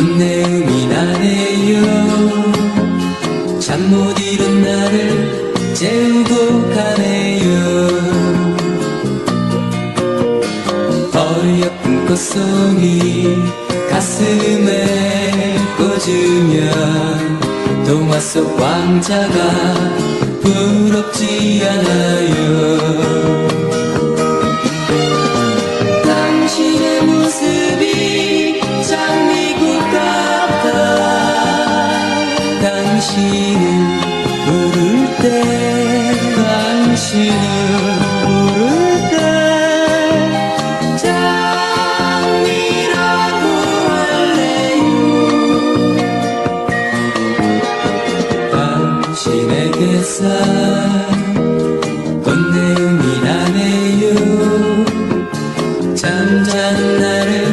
번뇌음이 나네요. 잠 못 이룬 나를 재우고 가네요. 어여쁜 꽃송이 가슴에 꽂으면 동화 속 왕자가 당신을 부를 때 당신을 부를 때 장미라고 할래요. 당신에게 싼 건내음이 나네요. 잠자는 나를